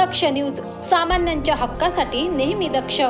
दक्ष news सामान्यांच्या हक्कासाठी नेहमी दक्ष.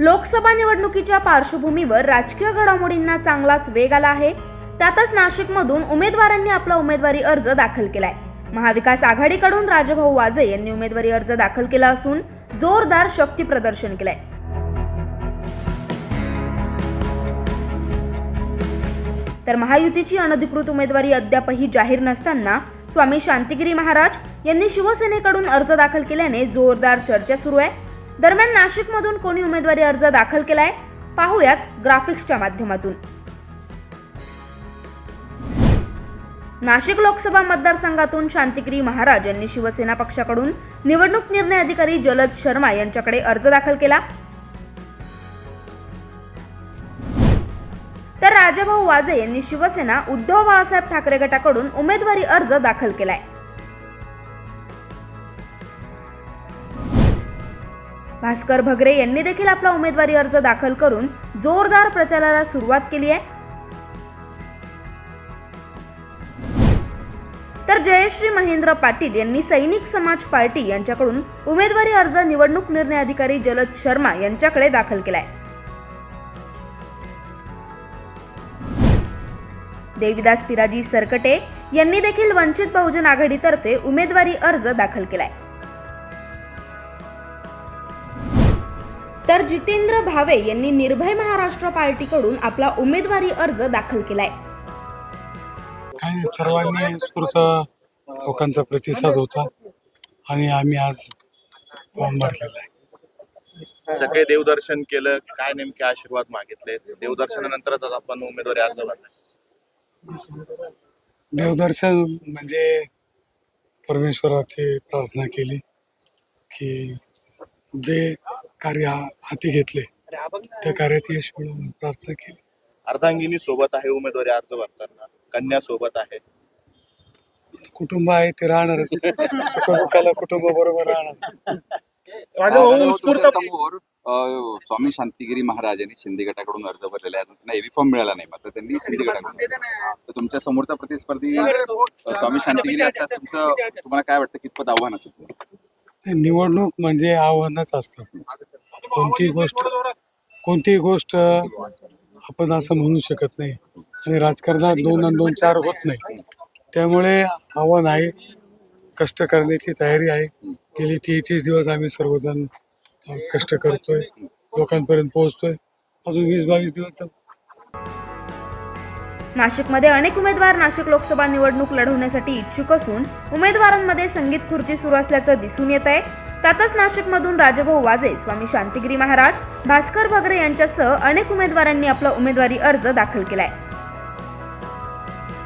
लोकसभा निवडणुकीच्या पार्श्वभूमीवर राजकीय घडामोडींना चांगलाच वेग आला आहे. त्यातच नाशिकमधून उमेदवारांनी आपला उमेदवारी अर्ज दाखल केलाय. महाविकास आघाडीकडून राजभाऊ वाजे यांनी उमेदवारी अर्ज दाखल केला असून जोरदार शक्ती प्रदर्शन केलंय. तर महायुतीची अनधिकृत उमेदवारी अद्यापही जाहीर नसताना स्वामी शांतिगिरी महाराज यांनी शिवसेनेकडून अर्ज दाखल केल्याने जोरदार चर्चा सुरू आहे. दरम्यान नाशिकमधून कोणी उमेदवारी अर्ज दाखल केलाय? पाहूयात ग्राफिक्सच्या माध्यमातून. नाशिक लोकसभा मतदारसंघातून शांतिगिरी महाराज यांनी शिवसेना पक्षाकडून निवडणूक निर्णय अधिकारी जलद शर्मा यांच्याकडे अर्ज दाखल केला. तर राजाभाऊ वाजे यांनी शिवसेना उद्धव बाळासाहेब ठाकरे गटाकडून उमेदवारी अर्ज दाखल केलाय. भास्कर भगरे यांनी देखील आपला उमेदवारी अर्ज दाखल करून जोरदार प्रचाराला सुरुवात केली आहे. तर जयश्री महेंद्र पाटील यांनी सैनिक समाज पार्टी यांच्याकडून उमेदवारी अर्ज निवडणूक निर्णय अधिकारी जलद शर्मा यांच्याकडे दाखल केलाय. देविदास पिराजी सरकटे यांनी देखील वंचित बहुजन आघाडीतर्फे उमेदवारी अर्ज दाखल केलाय. तर जितेंद्र भावे यांनी निर्भय महाराष्ट्र पार्टीकडून आपला उमेदवारी अर्ज दाखल केलाय. नाही, सर्वांनी उत्स्फूर्त लोकांचा प्रतिसाद होता आणि आम्ही आज फॉर्म भरलेला आहे. सगळे देवदर्शन केलं काय नेमके आशीर्वाद मागितले? देवदर्शनानंतरच आपण उमेदवारी अर्ज भरला देवदर्शन म्हणजे परमेश्वराची प्रार्थना केली की जे कार्य हाती घेतले त्या कार्यात यश मिळवून म्हणून प्रार्थना केली. अर्धांगिनी सोबत आहे उमेदवारी अर्ज भरताना. कन्या सोबत आहे. कुटुंब आहे ते राहणारच सुख दुःखाला कुटुंब बरोबर राहणार उत्स्फूर्त समोर स्वामी शांतिगिरी महाराज यांनी शिंदे गटाकडून अर्ज भरलेला आहे. त्यांना एबी फॉर्म मिळाला नाही मात्र त्यांनी शिंदे गटाकडून. तर तुमच्या समोरचा प्रतिस्पर्धी अ, स्वामी शांतिगिरी असल्यास तुमचं तुम्हाला काय वाटतं कितपत आव्हान असेल? ते निवडणूक म्हणजे आव्हानच असतं. कोणतीही गोष्ट कोणतीही गोष्ट आपण असं म्हणू शकत नाही. आणि राजकारणात दोन आणि दोन चार होत नाही. त्यामुळे आव्हान आहे कष्ट करण्याची तयारी आहे. गेली तेहतीस दिवस आम्ही सर्वजण कष्ट करतोय. लोकांपर्यंत पोहोचतोय. अजून वीस बावीस दिवस जाऊ. नाशिकमध्ये अनेक उमेदवार नाशिक लोकसभा निवडणूक लढवण्यासाठी इच्छुक असून उमेदवारांमध्ये संगीत खुर्ची सुरू असल्याचं दिसून येत आहे. त्यातच नाशिकमधून राजभाऊ वाजे स्वामी शांतिगिरी महाराज भास्कर भगरे यांच्यासह अनेक उमेदवारांनी आपला उमेदवारी अर्ज दाखल केलाय.